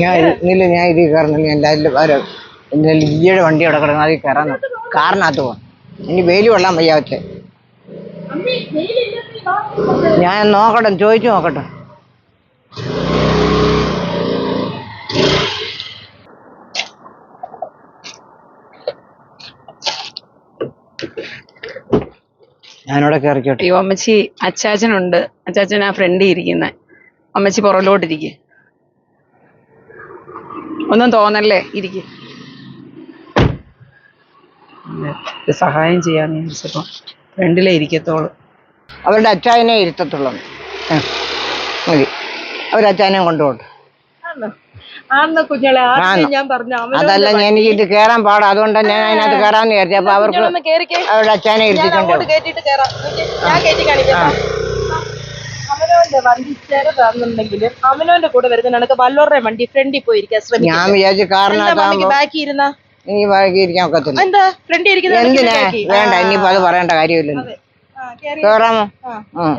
ഞാൻ ഇന്നില്ല ഞാൻ ഇതിൽ കയറണില്ല എന്റെ അതിൽ വണ്ടി അവിടെ കിടക്കണം അതിൽ കയറാൻ കാറിനകത്ത് പോകാം ഇനി വെയിൽ കൊള്ളാൻ വയ്യാവത്തെ ഞാൻ നോക്കട്ടെ ചോദിച്ചു നോക്കട്ടെ. ഞാനിവിടെ കയറിക്കോട്ടെ. അമ്മച്ചി അച്ചാച്ചനുണ്ട്. അച്ചാച്ചൻ ആ ഫ്രണ്ടിൽ ഇരിക്കുന്നത് അമ്മച്ചി പുറകിലോട്ടിരിക്കെ ഒന്നും തോന്നല്ലേ? ഇരിക്കും. സഹായം ചെയ്യാന്ന് ചോദിച്ചപ്പോ ഫ്രണ്ടിലേ ഇരിക്കത്തോളൂ. അവരുടെ അച്ചായനെ ഇരുത്തത്തുള്ളൂ. മതി. അവരച്ചായനെ കൊണ്ടുപോട്ടെ അതല്ല ഞാൻ ഇത് കേറാൻ പാടാ. അതുകൊണ്ടാണ് ഞാൻ അതിനകത്ത് കയറാന്ന് വിചാരിച്ചു. അപ്പൊ അവർക്ക് അവരുടെ അച്ചായനെ ഞാൻ അവനവന്റെ വണ്ടി ചെറുതാണെന്നുണ്ടെങ്കിലും അവനവന്റെ കൂടെ വരുന്ന നിനക്ക് വല്ലോരുടെ വണ്ടി ഫ്രണ്ടിൽ പോയിരിക്കാൻ ഞാൻ ശ്രമിക്കും. വിചാരിച്ചു എന്താ കാറിനകത്താകുമ്പോ ബാക്കി ഇരുന്ന? ഇനി വഴക്കി ഇരിക്കാൻ ഒക്കത്തില്ല. എന്താ? ഫ്രണ്ടിൽ എന്തിനാ? വേണ്ട ഇനിയിപ്പോ അത് പറയേണ്ട കാര്യമില്ലല്ലോ. കേറാമോ? ഉം.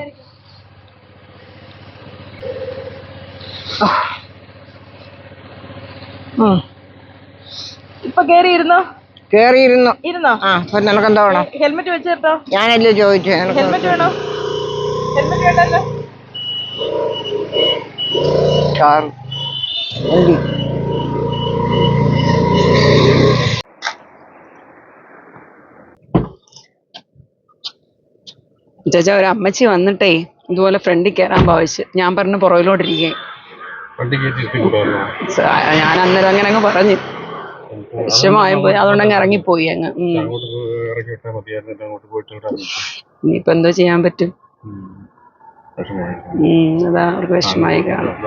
ഉം. ഇപ്പൊ കേറി ഇരുന്നോ? കേറിയിരുന്നു ഇരുന്നോ? ആ അപ്പൊ നിനക്കെന്താ വേണം? ഹെൽമെറ്റ് വെച്ചിട്ടോ ഞാനല്ലേ ചോദിച്ചു നിനക്ക് ഹെൽമെറ്റ് വേണോ? ഹെൽമെറ്റ് വേണ്ടല്ലോ. കാർ. വണ്ടി. ചേച്ചാ ഒരു അമ്മച്ചി വന്നിട്ടേ ഇതുപോലെ ഫ്രണ്ടിൽ കയറാൻ ഭാവിച്ച്. ഞാൻ പറഞ്ഞു പുറകിലോട്ടിരിക്കേ? ഞാൻ അന്നേരം അങ്ങനെ അങ്ങ് പറഞ്ഞു. വിഷമായപ്പോ അതുകൊണ്ട് അങ്ങ് ഇറങ്ങിപ്പോയി അങ്ങ്. ഇനിയിപ്പോ എന്തോ ചെയ്യാൻ പറ്റും. അതാ അവർക്ക് വിഷമായി കാണും.